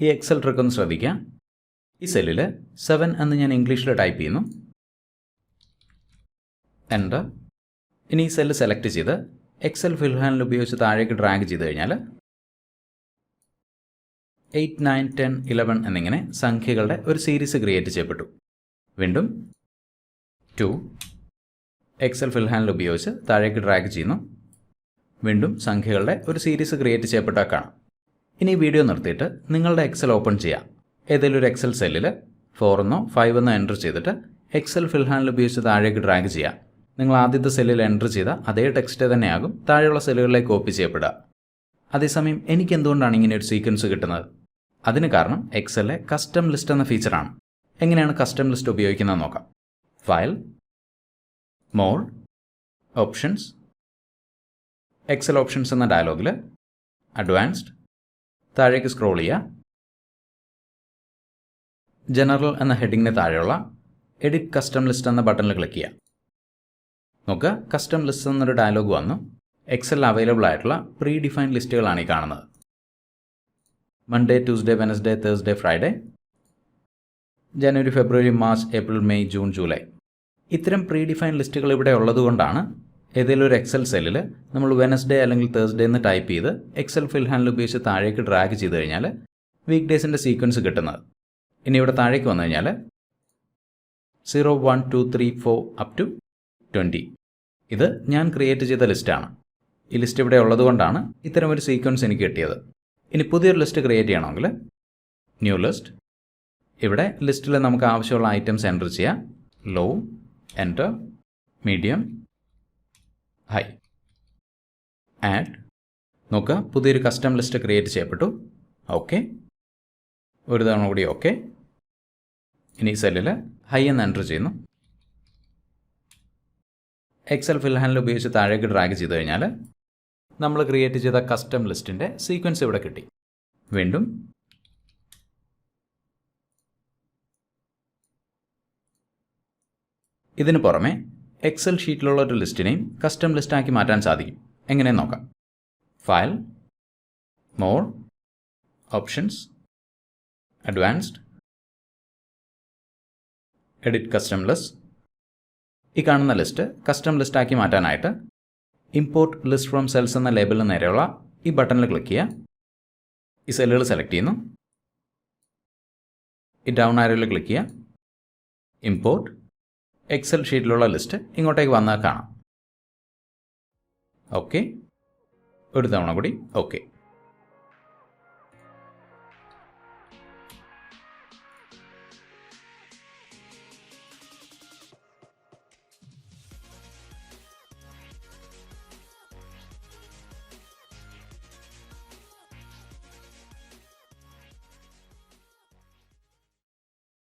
ഈ Excel trick ഒന്ന് ശ്രദ്ധിക്കുക ഈ സെല്ലിൽ സെവൻ എന്ന് ഞാൻ ഇംഗ്ലീഷിൽ ടൈപ്പ് ചെയ്യുന്നു. എന്റർ ഇനി ഈ സെല്ല് സെലക്ട് ചെയ്ത് എക്സൽ ഫിൽ ഹാൻഡിൽ ഉപയോഗിച്ച് താഴേക്ക് ഡ്രാഗ് ചെയ്ത് കഴിഞ്ഞാൽ എയ്റ്റ് നയൻ ടെൻ ഇലവൻ എന്നിങ്ങനെ സംഖ്യകളുടെ ഒരു സീരീസ് ക്രിയേറ്റ് ചെയ്യപ്പെട്ടു. വീണ്ടും ടു എക്സൽ ഫിൽ ഹാൻഡിൽ ഉപയോഗിച്ച് താഴേക്ക് ഡ്രാഗ് ചെയ്യുന്നു. വീണ്ടും സംഖ്യകളുടെ ഒരു സീരീസ് ക്രിയേറ്റ് ചെയ്യപ്പെട്ടാൽ കാണാം. ഇനി വീഡിയോ നിർത്തിയിട്ട് നിങ്ങളുടെ എക്സൽ ഓപ്പൺ ചെയ്യാം. ഏതെങ്കിലും ഒരു എക്സൽ സെല്ലിൽ ഫോർ എന്നോ ഫൈവ് എന്നോ എന്റർ ചെയ്തിട്ട് എക്സൽ ഫിൽ ഹാൻഡിൽ ഉപയോഗിച്ച് താഴേക്ക് ഡ്രാഗ് ചെയ്യാം. നിങ്ങൾ ആദ്യത്തെ സെല്ലിൽ എന്റർ ചെയ്ത അതേ ടെക്സ്റ്റ് തന്നെയാകും താഴെയുള്ള സെല്ലുകളിലേക്ക് കോപ്പി ചെയ്യപ്പെടുക. അതേസമയം എനിക്ക് എന്തുകൊണ്ടാണ് ഇങ്ങനെ ഒരു സീക്വൻസ് കിട്ടുന്നത്? അതിന് കാരണം എക്സലിലെ കസ്റ്റം ലിസ്റ്റ് എന്ന ഫീച്ചറാണ് എങ്ങനെയാണ് കസ്റ്റം ലിസ്റ്റ് ഉപയോഗിക്കുന്നത് നോക്കാം. File more options Excel options എന്ന ഡയലോഗിൽ അഡ്വാൻസ്ഡ് താഴേക്ക് സ്ക്രോൾ ചെയ്യുക. ജനറൽ എന്ന ഹെഡിങ്ങിന് താഴെയുള്ള എഡിറ്റ് കസ്റ്റം ലിസ്റ്റ് എന്ന ബട്ടണിൽ ക്ലിക്ക് ചെയ്യുക. നോക്കുക കസ്റ്റം ലിസ്റ്റ് എന്നൊരു ഡയലോഗ് വന്നു. എക്സൽ അവൈലബിൾ ആയിട്ടുള്ള പ്രീ ഡിഫൈൻഡ് ലിസ്റ്റുകളാണ് ഈ കാണുന്നത്. Monday Tuesday Wednesday Thursday Friday January February March April May June July ഇത്തരം പ്രീ ഡിഫൈൻഡ് ലിസ്റ്റുകൾ ഇവിടെ ഉള്ളതുകൊണ്ടാണ് ഏതെങ്കിലും ഒരു എക്സൽ സെല്ലിൽ നമ്മൾ വെനസ്ഡേ അല്ലെങ്കിൽ തേഴ്സ്ഡേ എന്ന് ടൈപ്പ് ചെയ്ത് എക്സൽ ഫിൽ ഹാൻഡിൽ ഉപയോഗിച്ച് താഴേക്ക് ഡ്രാഗ് ചെയ്ത് കഴിഞ്ഞാൽ വീക്ക് ഡേയ്സിന്റെ സീക്വൻസ് കിട്ടുന്നത്. ഇനി ഇവിടെ താഴേക്ക് വന്നു കഴിഞ്ഞാൽ zero one two three four up to twenty ഇത് ഞാൻ ക്രിയേറ്റ് ചെയ്ത ലിസ്റ്റാണ് ഈ ലിസ്റ്റ് ഇവിടെ ഉള്ളതുകൊണ്ടാണ് ഇത്തരം ഒരു സീക്വൻസ് എനിക്ക് കിട്ടിയത്. ഇനി പുതിയൊരു ലിസ്റ്റ് ക്രിയേറ്റ് ചെയ്യണമെങ്കിൽ ന്യൂ ലിസ്റ്റ് ഇവിടെ ലിസ്റ്റിൽ നമുക്ക് ആവശ്യമുള്ള ഐറ്റംസ് എന്റർ ചെയ്യാം. Low enter medium high add നോക്കുക പുതിയൊരു കസ്റ്റം ലിസ്റ്റ് ക്രിയേറ്റ് ചെയ്യപ്പെട്ടു. ഓക്കെ ഒരു തവണ കൂടി ഓക്കെ ഇനി സെല്ലിൽ ഹൈ എന്ന് എന്റർ ചെയ്യുന്നു. എക്സൽ ഫിൽ ഹാൻഡിൽ ഉപയോഗിച്ച് താഴേക്ക് ഡ്രാഗ് ചെയ്ത് കഴിഞ്ഞാൽ നമ്മൾ ക്രിയേറ്റ് ചെയ്ത കസ്റ്റം ലിസ്റ്റിന്റെ സീക്വൻസ് ഇവിടെ കിട്ടി. വീണ്ടും ഇതിന് പുറമെ എക്സൽ ഷീറ്റിലുള്ള ഒരു ലിസ്റ്റിനെയും കസ്റ്റം ലിസ്റ്റാക്കി മാറ്റാൻ സാധിക്കും. എങ്ങനെ നോക്കാം? File more options advanced edit custom list ഈ കാണുന്ന ലിസ്റ്റ് കസ്റ്റം ലിസ്റ്റാക്കി മാറ്റാനായിട്ട് ഇമ്പോർട്ട് ലിസ്റ്റ് ഫ്രോം സെൽസ് എന്ന ലേബലിന് നേരെയുള്ള ഈ ബട്ടണിൽ ക്ലിക്ക് ചെയ്യുക. ഈ സെല്ലുകൾ സെലക്ട് ചെയ്യുന്നു. ഈ ഡൗൺ ആരോയിൽ ക്ലിക്ക് ചെയ്യുക. ഇമ്പോർട്ട് എക്സൽ ഷീറ്റിലുള്ള ലിസ്റ്റ് ഇങ്ങോട്ടേക്ക് വന്നാൽ കാണാം. ഓക്കെ ഒരു തവണ കൂടി. ഓക്കെ